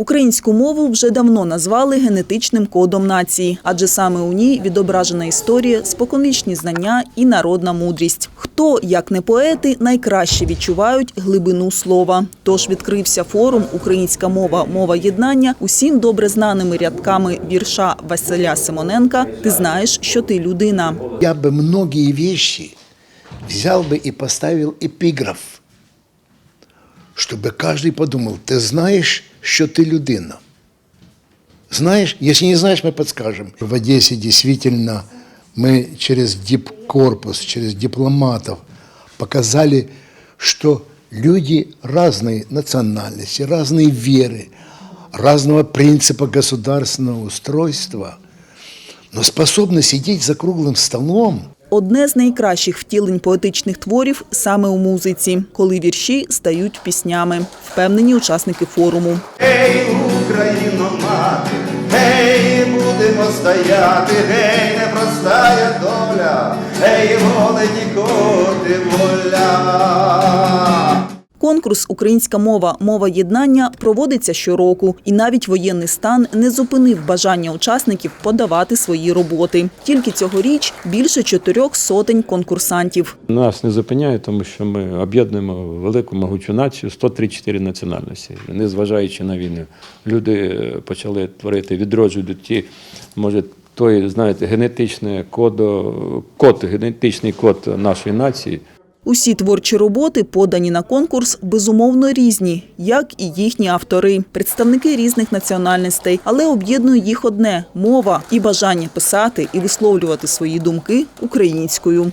Українську мову вже давно назвали генетичним кодом нації, адже саме у ній відображена історія, споконвічні знання і народна мудрість. Хто, як не поети, найкраще відчувають глибину слова. Тож відкрився форум Українська мова мова єднання усім добре знаними рядками вірша Василя Симоненка Ти знаєш, що ти людина. Я бы многие вещи взял бы и поставил эпиграф, Чтобы каждый подумал, ты знаешь, что ты людина. Знаешь, если не знаешь, мы подскажем. В Одессе действительно мы через дипкорпус, через дипломатов показали, что люди разной национальности, разной веры, разного принципа государственного устройства, но способны сидеть за круглым столом Одне з найкращих втілень поетичних творів саме у музиці, коли вірші стають піснями, впевнені учасники форуму. Гей, Україно, мати, гей, будемо стояти, гей, непростая доля, гей, голені коти воля. Конкурс Українська мова мова єднання проводиться щороку, і навіть воєнний стан не зупинив бажання учасників подавати свої роботи. Тільки цьогоріч більше чотирьох сотень конкурсантів. Нас не зупиняє, тому що ми об'єднуємо велику могучу націю 134 національності. Незважаючи на війну, люди е, почали творити, відроджувати ті, може, той, знаєте, генетичний код, код, генетичний код нашої нації. Усі творчі роботи, подані на конкурс, безумовно різні, як і їхні автори, представники різних національностей, але об'єднує їх одне мова і бажання писати і висловлювати свої думки українською.